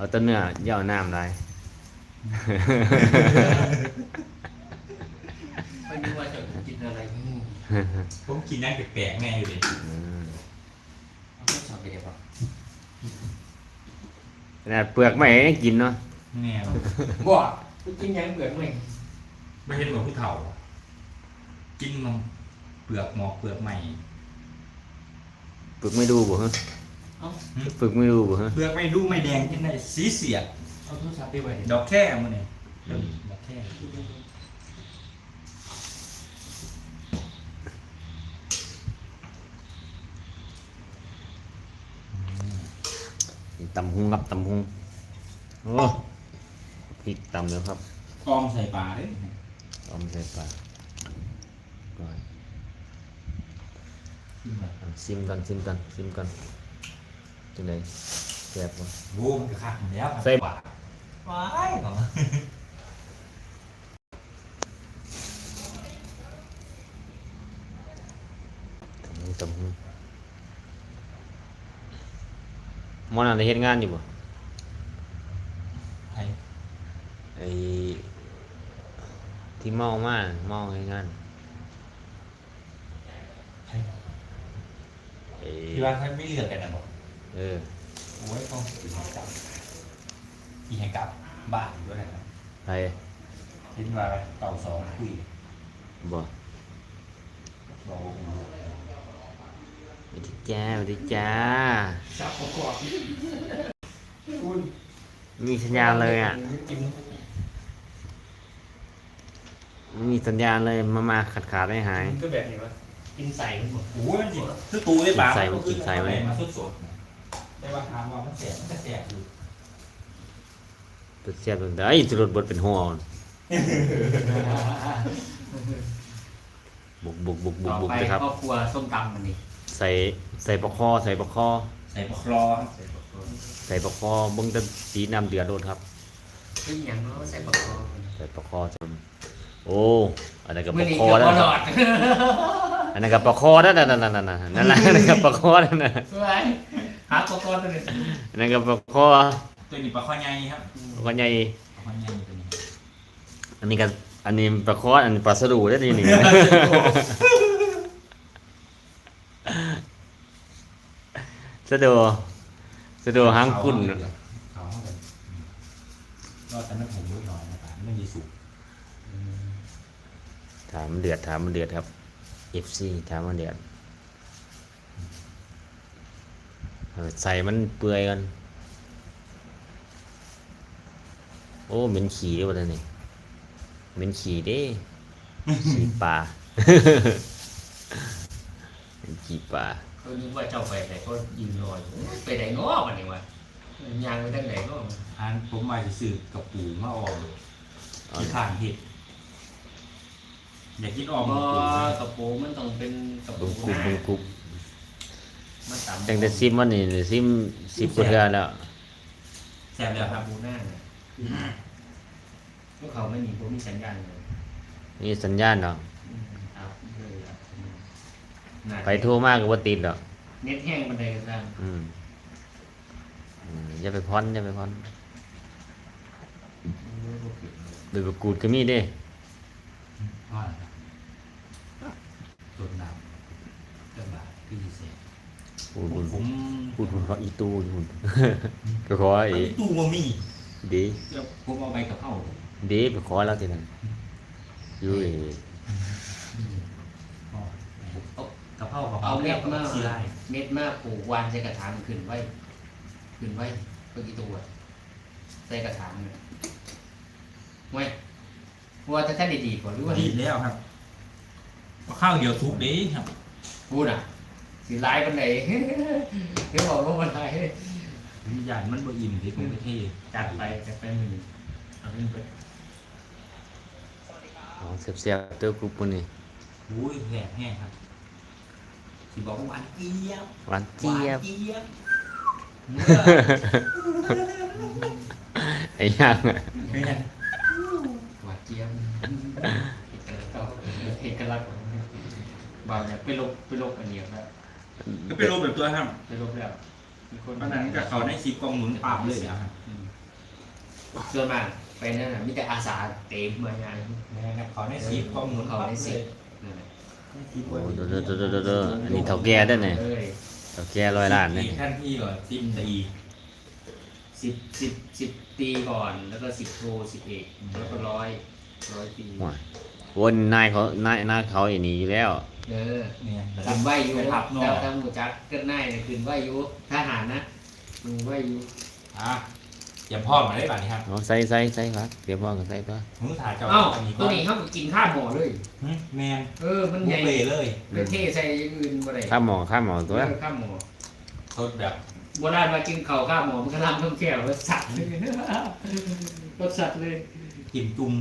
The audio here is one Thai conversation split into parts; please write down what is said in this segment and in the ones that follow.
เอาแต้นเนื้ออย่าเอาน้ำไรไม่รู้ว่าจะกินอะไรอืมผมกินนั่งแปลกๆแน่อยู่ดิอืมเอาไม่ชอบไปเดี๋ยวป่ะขนาดเปลือกไม่ให้กินเนาะแน่เลยบ่ไปกินยังเบื่อไหมไม่เห็นเหมือนผู้เฒ่า กินมันเปลือกหมอกเปลือกใหม่เปลือกไม่ดูบ่ฮะ เอาเปลือกไม่ดูบ่ฮะเปลือกไม่ดูไม่แดงกินได้สีเสียดเอาโทรศัพท์ไปไว้ดอกแค่มันเนี่ยดอกแค่นี่ตำหุงครับตำหุงโอ้พริกตำแล้วครับกอมใส่ปลาเลยเอามาใส่ปากก่อนเอาซิมกันซิมกันซิมกัน จังไดแซ่บบ่โว้มันก็คักอยู่แล้วครับใส่ปลาว้ายเหรอตำหุงตำหุงหมอนั่นได้เฮ็ดงานอยู่บ่ไอ้ไอ้ที่เมามาเมาให้งานไอ้ไอ้ที่ว่าเขาไม่เลือกกันนะบอก เออโอ้ยต้องกินให้กลับกินให้กลับบ้านด้วยนะครับไปคิดว่าเต่าสองคุยบ่เราสวัสดีจ้าสวัสดีจ้า ซับประกอบคุณมีสัญญาณเลยอะกินมีสัญญาณเลยมามาขาดขาดไม่หายก็แบบนี้วะกินใส่มันหมดโอ้ยมันจิคือตูได้ปลากินใส่มันกินใส่มันมาสดสดๆ ได้ว่าถามว่ามันแสบมันก็แสบอยู่ตัวเสียบตัวไอ้ยจุดบดเป็นหัวบุกบุกบุกบุกต่อบุกไปเลยครับ ครอบครัวส้มตำมันนี่ใส่ใส่ปลอกคอใส่ปลอกคอใส่ปลาคลอครับใส่ประกอบใส่ปลอกคอเบิ้งแตสีน้ำเดือดโดนครับเป็นอย่างเนาะใส่ประกอบใส่ปลอกคอจนโอ้อันนั้นกับปมื่ลออกนี้คอเกือบแล้วบ่หลอดอันนั้นกับปลอกคอนั่นนั่นนั่นนั่นนั่นนั่นแหละอันนั้นกับปลอกคอนั่นน่ะเฮ้ย หาประกอบตัวนี้อันนั้นกับปลอกคอตัวนี้ปลาข้อใหญ่ครับปลอกคอใหญ่ปลาข้อใหญ่ตัวนี้อันนี้กับอันนี้ปลอกคออันนี้ปลาสะดูได้ดีนี่สะดูสะดูหางกุ่นเขาเข้ากันก็แต่ไม่ผมรู้หน่อยนะครับไม่มีสุกถามมันเดือดถามมันเดือดครับ FC ถามมันเดือดเอา ใส่มันเปื่อยกัน โอ้เหม็นขี่ด้วยวะท่านนี่เหม็นขี่เด้ขี่ปลาเหม็นขี่ปลาเขานึกว่าเจ้าไปไหนก็ยิงลอยไปไหนง้อมันนี่วะยางไปทางไหนก็อันผมมาจะซื้อกับปูมาออมเอาที่ทานเห็ดอยากกินออมบ่กับปูนะกระปูมันต้องเป็นกระปูบุกคุบบุกคุบ มันตำตั้งแต่ซิมวันนี้ซิมสิบกว่าเทื่อแล้วแซ่บแล้วกคระรับปูหน้าเนี่ยพวกเขาไม่มีพวกมีสัญญาณเลยนี่สัญญาณเนาะครับเลยครับไปโทรมากก็ว่าติดหรอก เน็ตแห้งบันไดกันบ้างอืมอืมอย่าไปพอนอย่าไปพอนเดือดกูดก็มีเด้ว่าครับส่วนน้ำจังหวะพี่เสีย พูดพูดผมพูดพูดเพราะอีตูอยู่พูดก็ขอไอ้ไอ้ตู้มามีดีเดี๋ยวผมเอาใบกะเพราดีไปขอแล้วทีนั้นอยู่ไอ้เอากะเพรากะเพราเอาเม็ดมาซีไลเม็ดมาปลูกวานใส่กระถางขึ้นไว้ ขึ้นไว้เพื่อกี่ตัวใส่กระถางเนี่ยไว้ว่าจะท่านดีๆกว่าหรือว่าดีแล้วครับข้าวเดียวทุกเด้ครับพูดอะ สีลายบันไดเดี๋ยวบอกว่าบันไดวิญญาณมันบ่อิ่มที่ผมไปเทจัดไปจัดไปมือเอาขึ้นไปของเสียบๆเต้ากรุ๊ปมันนี่อุ้ยแหลกแห้งครับสิบอกว่าหวานเจี๊ยบหวานเจี๊ยบหวานเจี๊ยบเมื่อไอ้ย่างอะแม่นหวานเจี๊ยบเอกลักษณ์ของมันบางเนี่ยไปลบไปลบอันเดียวแล้ว ก็เป็นรูปแบบตัวครับไปลบแล้วมีคนเพราะฉะนั้นกับเขาได้ซีกองหนุนปราบเลยนะครับอืมส่วนมากไปนั่นน่ะมีแต่อาสาเต็มมางานนะครับเขาในซีฟข้อมูลเขาในสิบเลยนั่นแหละโอ้เด้อเด้อเด้อเด้อเด้ออันนี้เท่าแก่เด้อเนี่ยเอ้ยเท่าแก่ร้อยล้านเนี่ยอีกท่านที่ก่อนติมตีสิบสิบสิบตีก่อน แล้วก็สิบโทสิบเอกแล้วก็ร้อยร้อยปีวนนายเขานายนายเขาอย่างนี้อยู่แล้ว เออเนี่ยขึ้นไหวอยู่ไปรับนอถ้ากถ้าหมูจักเกิดหน้าเนี่ยขึ้นไหวอยู่ทหารนะมึงไหวอยู่อะเตรียมพ่อมาได้ป่ะนี่ครับเอาใส่ใส่ใส่ครับเดี๋ยวพ่อกันใส่ตัวมึงถ่ายเจ้าเอ้าอันนี้ตัวนี้เขาก็กินข้าวหมอเลยหึแมนเออ มันบุใหฟญ่เฟ่เลยเลือเท่ใส่อย่างอื่นบ่ได้ข้ามหมอข้ามหมอตัวเออข้าวหมอสดแบบโบราณมากินข้าวข้าวหมอมันก็ลำต้องแก้วรสสัตว์เลยรสสัตว์เลย กิมจุ่ม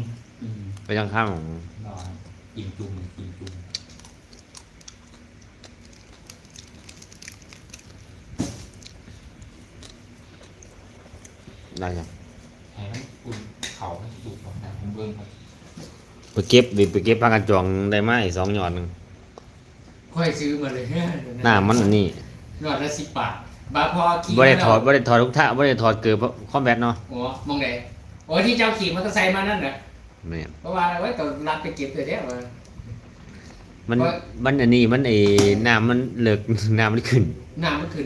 อืมไปยังข้ามหมอ นอนกิมจุ่มกิมจุ่ม ได้ยังให้มันอุ่นเขาให้สุกก่อนนะผมเบิ่งครับไปเก็บดิไปเก็บพากันจองได้ไหมสองหยอดหนึ่งค่อยซื้อมาเลยหน้ามันอันนี้หยอดละสิบบาทบาทพอขี่บ่ได้ถอดมาบ่ได้ถอดทุกท่าบ่ได้ถอดเกือบคอมแบทเนาะอ๋อมองไหนโอ้ที่เจ้าขี่มอเตอร์ไซค์มานั่นน่ะแม่นเพราะว่าไว้ก็รับไปเก็บเลยเด้อว่า มันเพราะมันอันนี้มันไอ้น้ำมันเลิกน้ำมันขึ้น น้ำมันขึ้น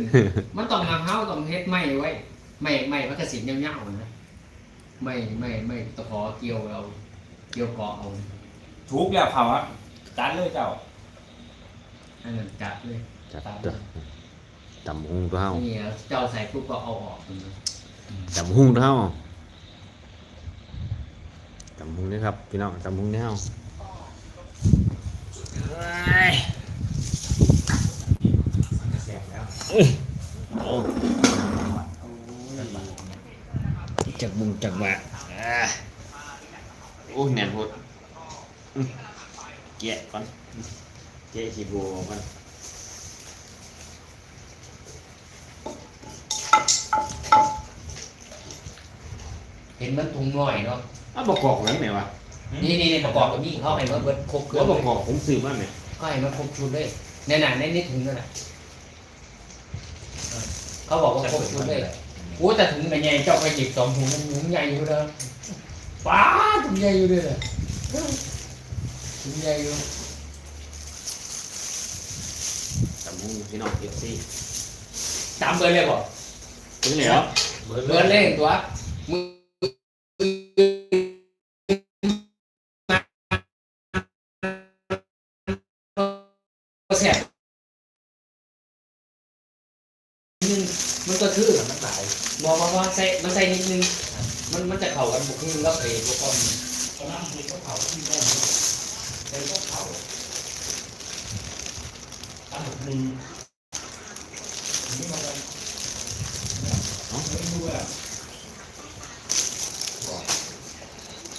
มันต้องมาเฮาต้องเฮ็ดไม้ไว้ ไม้ไม้มันก็สิยาวๆนะไม้ไม้ไม้ตะขอเกี่ยวเอาเกี่ยวเกาะเอาทุกแล้วเขาอะจัดเลยเจ้าอันนั้นจัดเลยจัดตัวตำหุงตัวเฮานี่เจ้าใส่ปุ๊บก็เอาออกตำหุงตัวเฮาตำหุงนี่ครับพี่น้องตำหุงนี่เฮาเอ้ย มันจะแสบแล้ว โอ้ จักบุงจักบะอ่าโอ้ยแน่นโหดอื้อแกะก่อนแกะขี้บัวก่อนเห็นมันถุงน้อยเนาะอ้าวประกอบนั้นไหนวะนี่นี่ประกอบกับนี่เขาให้มันเบิดครบเครื่อว่างประกอบผมซื้อมาเนี่ยก็ให้มันครบชุดเลยในหนังในนี้ถุงนั่นแหละเขาบอกว่าครบชุดเลย โอ้แต่ถุงใหญ่เจ้าไปหยิบสองถุงมันถุงใหญ่อยู่เลยป้าถุงใหญ่อยู่เลยน่ะถุงใหญ่อยู่ตำหุงพี่น้องเอฟซีตามเบอร์เลยบอกถึงแล้วเบอร์เลยตัวมือ มองว่าใส่มันใส่นิดนึง มันมันจะเข้ากันบุกนึงแล้วเอพวกก้อนตอนนั้นมีข้าวเผาที่ได้ใช้ข้าวเผาตั้งหนึ่งนี่มาเลยไม่รู้ว่า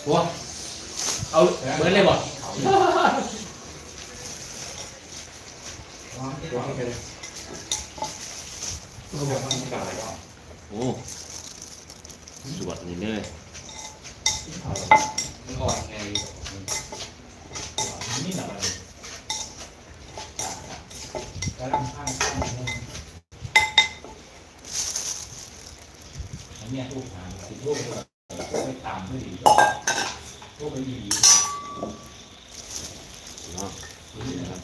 หัวเอาเบิร์ดเลยบอกร้อนที่ร้อนเลยเขาบอกว่ามันกลายว่า โอ้สวดนี่เลย เขา มันอ่อนไง นี่หนักเลยแล้วลำพังข้างนึงอันนี้ลูกหางติดลูกเลยไม่ต่ำไม่ดีลูกไม่ดี เนาะ นี่นะครับ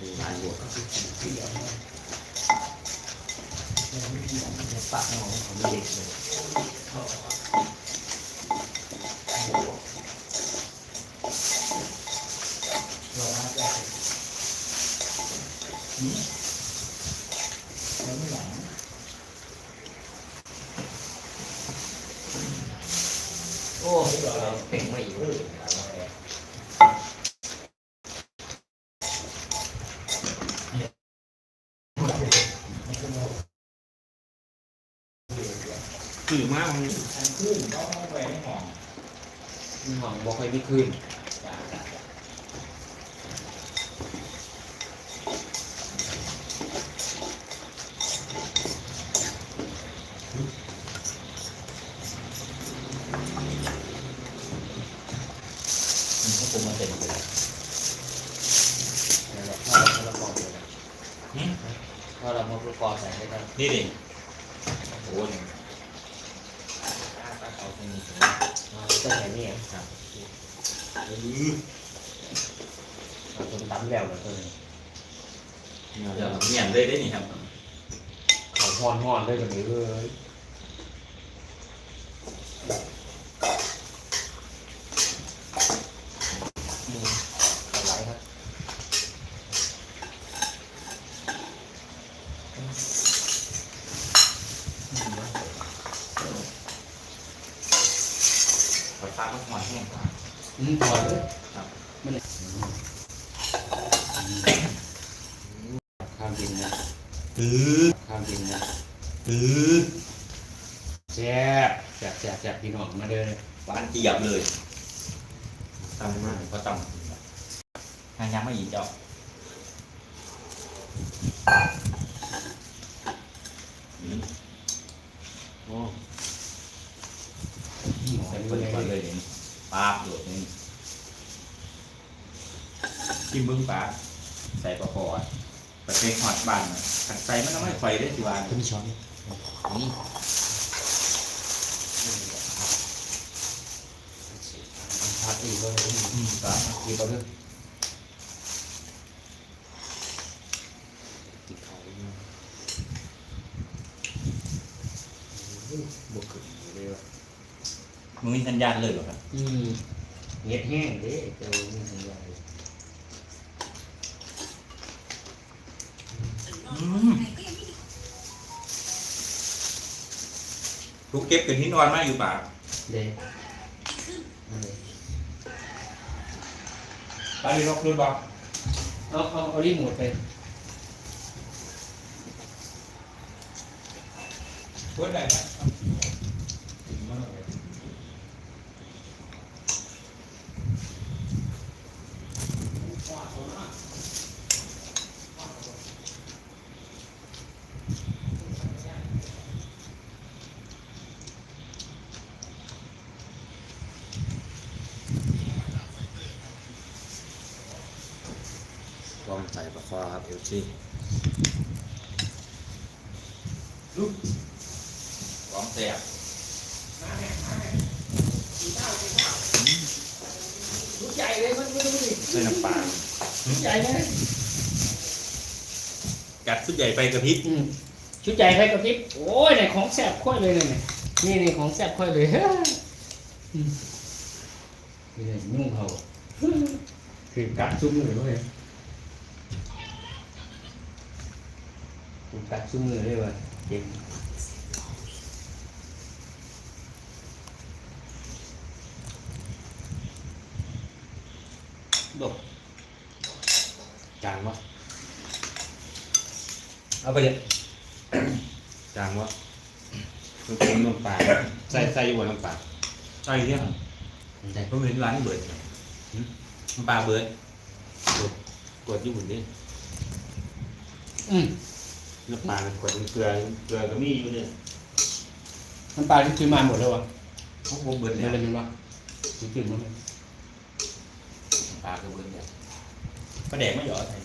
มีหลายบท ปากหนองของเด็กเลยโอ้เป่งไม่อยู่ คือมากมันขึ้นก็ต้องไปให้หอมมันหอมบอกให้ไม่คืนมันก็ปรุงมาเต็มเลยนั่นแหละถ้าเราบอกเลยอเรามาประกอบใส่ได้ครับนี่ดิโอ้ยเอาตรงนี้อ่า ก็ใส่นี่อะครับเอาตรงตั้มแล้วเลยเดี๋ยวเงียบเลยได้นี่ครับเขาห่อนห่อนได้แบบนี้เลยอืมเอาไหลครับ ปลาปลามันหอยแห้งกว่า อืมพอเลย ครับ มันข้ามดินนะ ตื้อ ข้ามดินนะ ตื้อ แซ่บแซ่ บแซ่บแซ่บพี่น้องมาเด้อหวานเจี๊ยบเลยตำมากพอตำทางยังไม่อีกเจ้าอืมโอ้ใส่เปิดก่อนเลยนี่ปลาโดดนี่กินเบิ้งปลาใส่ปลาคอดไปเป็นหอดบานน่ะขัดใส่มันต้องไม่ไฟได้สิวานขึ้นช้อนนี่ นี่พัดอีกเลยอืมปลากินต่อเรื่องกินเขาบวกขึ้นเลยว่ะมึงมีสัญญาณเลยเหรอครับอืมเงียบแห้งเด้เจอมีสัญญาณเลยลูกเก็บเป็นที่นอนมากอยู่ป่าเด้ ปลาดีนกคืนบอกเอาเอาเอารีโมทไปเพื่อนไหนไหม ลองใส่ปลาค อครับเอลซี่ร้องแสบชุดใหญ่เลยมันไม่รู้ดิใส่น้ำปลาชุดใหญ่เลยกัดชุดใหญ่ไปกระพริบอืมชุดใหญ่ให้กระพริบโอ้ยไหนของแซ่บค่อยเลยเนี่ยนี่นี่ของแซ่บค่อยเลยอืมนี่เลยนุ่งเขาคือกัดซุ้มมือเลยคือ กัดซุ้มมือเลยว่ะเจ็บดกจางวะเอาไปเลยจางวะมันเป็นน้ำปลาใส่ใส่อยู่บนน้ำปลาใช่เรื่องแต่ผมเห็นร้านเบิร์ดน้ำปลาเบิร์ดกดอยู่บนนี้อืม น้ำปลามันกดเป็นเกลือเกลือก็มีอยู่เนี่ยน้ำปลาที่ซื้อมาหมดแล้ววะเขาผมเบิร์ดไม่เนี่ยเป็นไรวะซื้อกินหมดเลยน้ำปลาก็เบิร์ดเนี่ยปลาแดกไม่หยอดใส่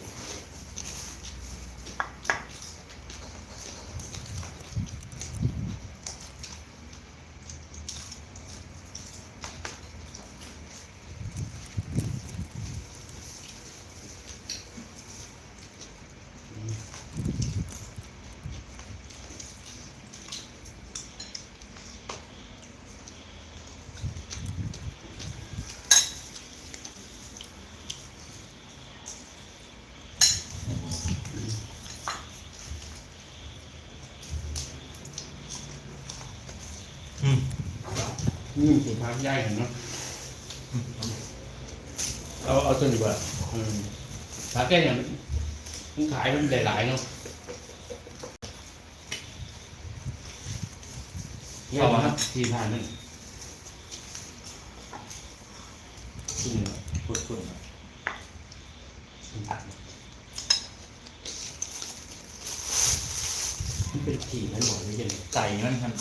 นี่สุดท้ายใหญ่เห็นเนาะเอาเอาตัวนี้ก่อนอืมปลาแก้เนี่ยมันมันขายมันหลายๆเนาะเนี่ยมาครับสี่พันนึงสี่พูดพูด พันมันเป็นขี่นั่นหมดเลยยัง ใส่มันครับ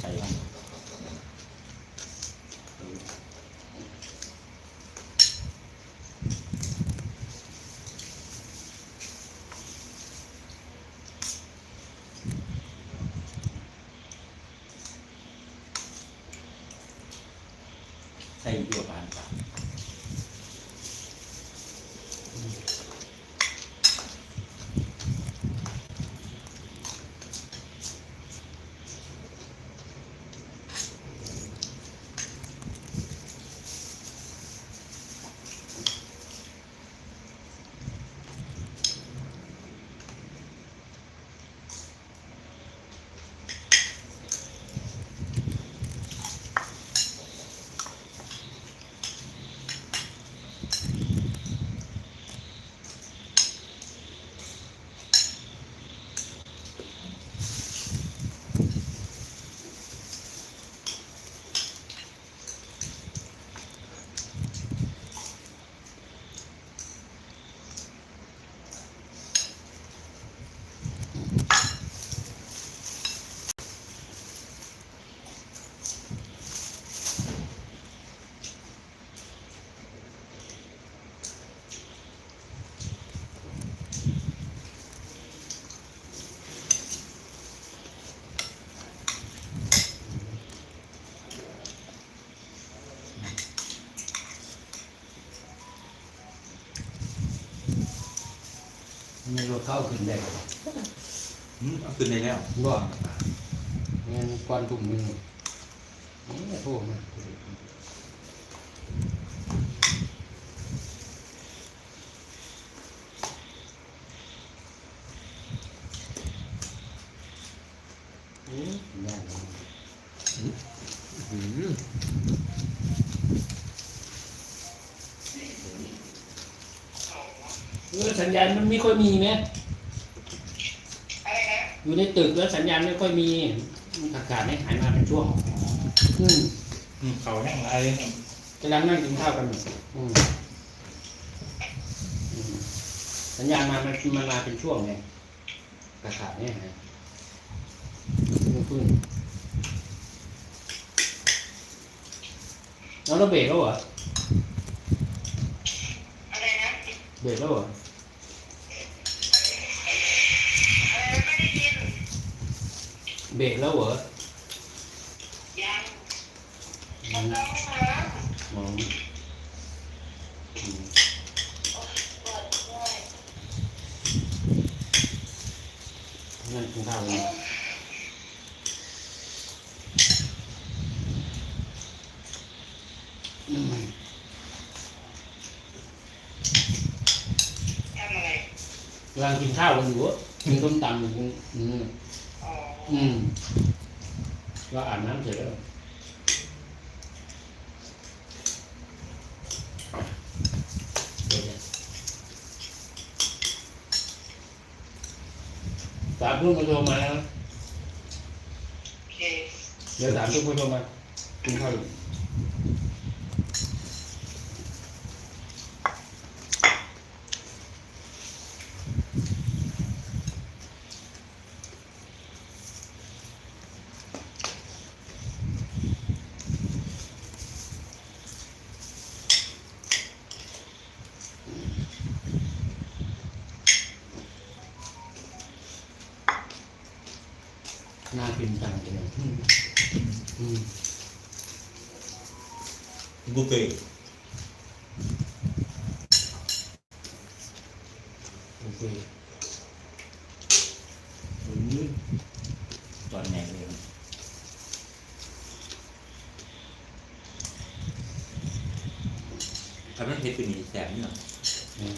ใส่มัน ใส่อยู่บ้ เข้าขึ้นได้บ่อืมเอาขึ้นได้แล้วบ่เงินควันถุงหนึงนี่โทษมาอืมย่านมันอืมเออสัญญาณมันไม่ค่อยมีไหม อยู่ในตึกแล้วสัญญาณไม่ค่อยมีอากาศไม่หายมาเป็นช่วงอืมอืมเขาแห้งไรกำลังนั่งกินข้าวกันอยู่อืมอืมสัญญาณมามันมันมาเป็นช่วงไงอากาศไม่หายพึ่งแล้วเราเบรกแล้วเหรอเบรกแล้วเหรอ เบรกแล้วเหรออืมอ๋ออืมนั่นกินข้าวเลยอืมกำลังกินข้าวกันอยู่อะกินต้มตำอยู่ อืมอืมเราอาบน้ำเสร็จแล้วเดี๋ยวๆสามทุ่มมาโทรมาแล้วเดี๋ยวสามทุ่มมาโทรมากินข้าวอยู่ น่ากินจังเลยอืมอืม บุฟเฟ่ต์ โอเค อืมตอนไหนเลย ทำให้เทปเป็นแสบนี่หรอ อืม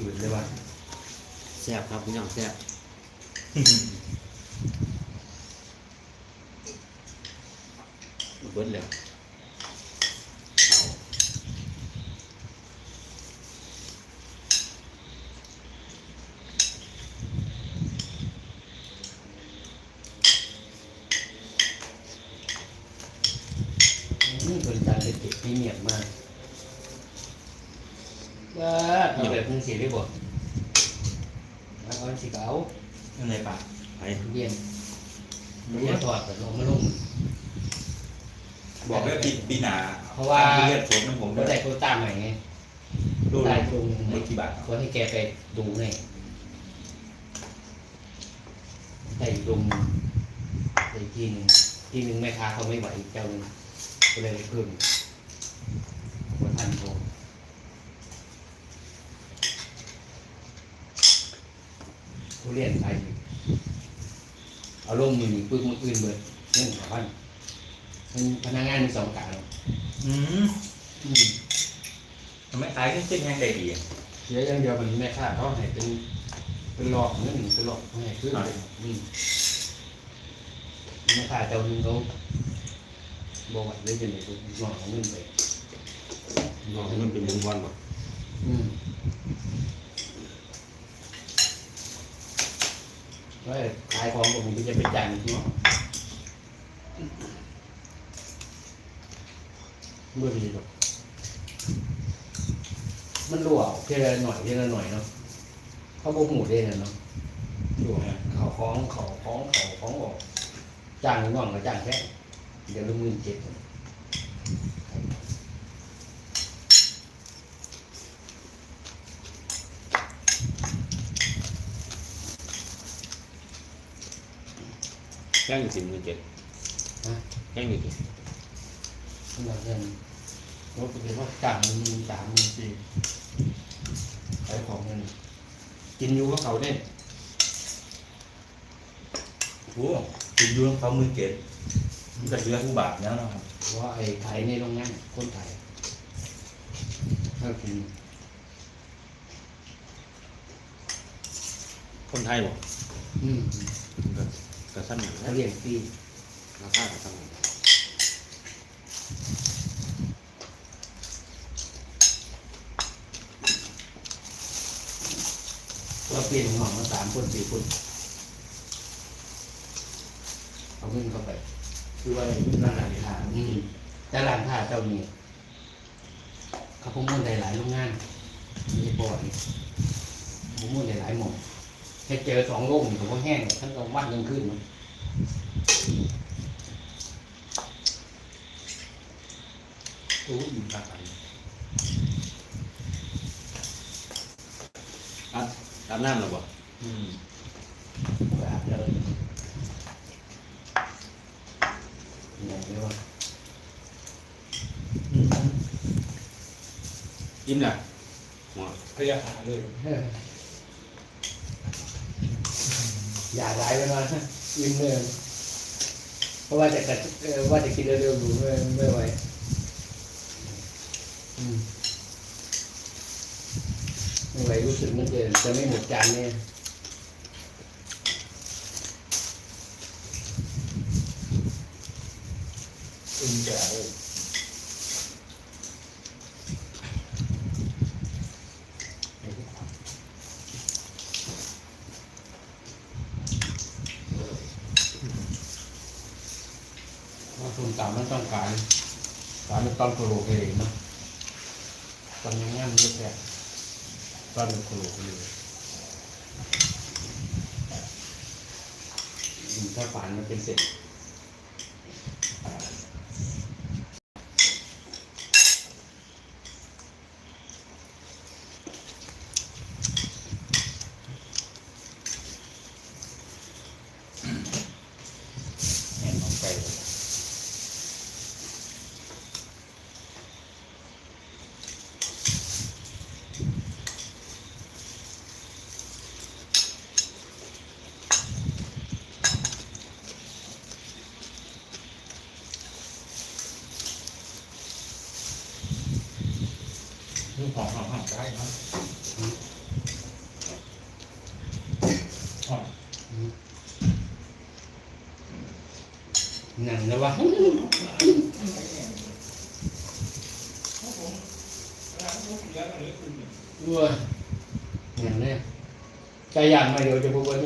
อื่นเลยว่ะ แซ่บครับพี่น้องแซ่บเบิดแล้วเอา อืมบริการเป็นเด็กพรีเมียมมากว้าเอาแบบนึงสีได้บ่เอาอันสีขาว อะไรปะ ไปเรียนเรียนถอดแต่ลงมาลงไอบอกเลยปีปีหนาเพราะว่า เลือดผมน้ำผมก็ด้วยได้โควต้าใหม่ไงดูได้ได้ตรงไม่กี่บาทก็ให้แกไปดูไงได้ดุมได้ทีหนึงทีหนึ่งแม่ค้าเขาไม่ไหวอีกเจ้าหนึงก็เลยเพิ่มคนพันโททุเรียนขายดี เอาลงมือนี่ปึ๊กมืออื่นเบิดเรื่องของพันมันพนักงานมีสองกะเนาะอืมอืมทำไมขายขึ้นเส้นยังได้ดีอะเสียอย่างเดียวมันแม่ค้าเขาให้เป็นเป็นหลอกเงินเป็นหลอกไม่ให้ขึ้นเลยอืมแม่ค้าเจ้าหนึงเขาบอกว่าเลยจะไหนตัวหลอกเอาเงินไปน้องมันเป็นวงวันบ่อืม ว่าขายของผมก็จะไปจ่ายเนาะเมื่อดีหรอกมันรั่วเทีละหน่อยเทีละหน่อยเนาะเขาโบหูได้เนาะรั่วเขาคล้องเขาคล้องเขาคล้องออกจ้างน้องก็จ้างแค่เดี๋ยวละหมื่นเจ็ด แจ้งอยู่สิบหมื่นเจ็ดฮะแจ้งอยู่กี่เราเงินรถเป็นว่าจ้างมันมีสามมีสี่ขายของเงินกินอยู่กับเขาเด้โอ้คุณยูงเขามือเก็บมันจะเลือดผู้บาทแล้วนะครับเพราะว่าไอ้ขายในโรงงานคนขายถ้ากินคนไทยบ่อืม ก็ก็สั้นอยู่เขานะเลี้ยงฟรีราคาก็สั้นอยู่เราเปลี่ยนห้องมาสามคนสี่คนเอาเงินเข้าไป คือว่าร้านค้าอืมแต่ร้านค้าเจ้านี้เขาพงมุ่นหลายๆโรงงานมีปอดพงมุ่นหลายๆหม่อ งแค่เจอสองโรงนี่ผมก็แห้งทั้งกลางวันกลางคืนเนาะโอ้อิ่มปากอันอาบอาบน้ำหรอบ่อืมแบบเดิมอย่างนี้ว่าอืมยิ้มน่ะหัวพยาหาเลย อย่าร้ายไปมายิ้มเดิมเพราะว่าจะกัดเออว่าจะกินเร็วๆอยู่ไม่ไม่ไหวอืมไม่ไหวรู้สึกมันจะจะไม่หมดจานเนี่ยอึ้งจะเลย ว่ามมันต้องการสามมันต้องกลัวเลยนะตอนนี้งั้นมันก็แค่ตอนกลัวเลยอืมถ้าฝันมันเป็นเสร็จ แห่น้องไก่เลย นี่ หอมหอมหอมได้ครับหอมนั่นนะวะวัวอย่างนี้ใจย่างมาเดี๋ยวจะพูดว่า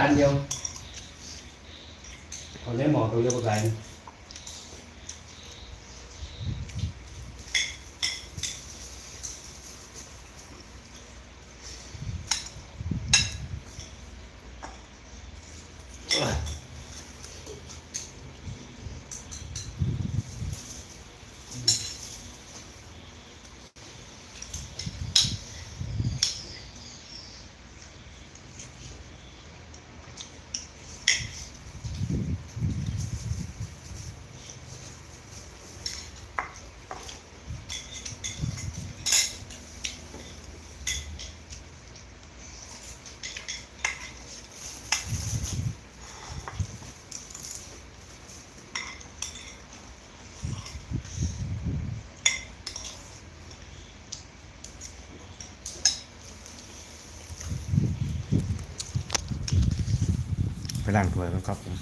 จานเดียวเอาเล่หมอตัวเดียวประกันไป ล้างด้วยนะครับผม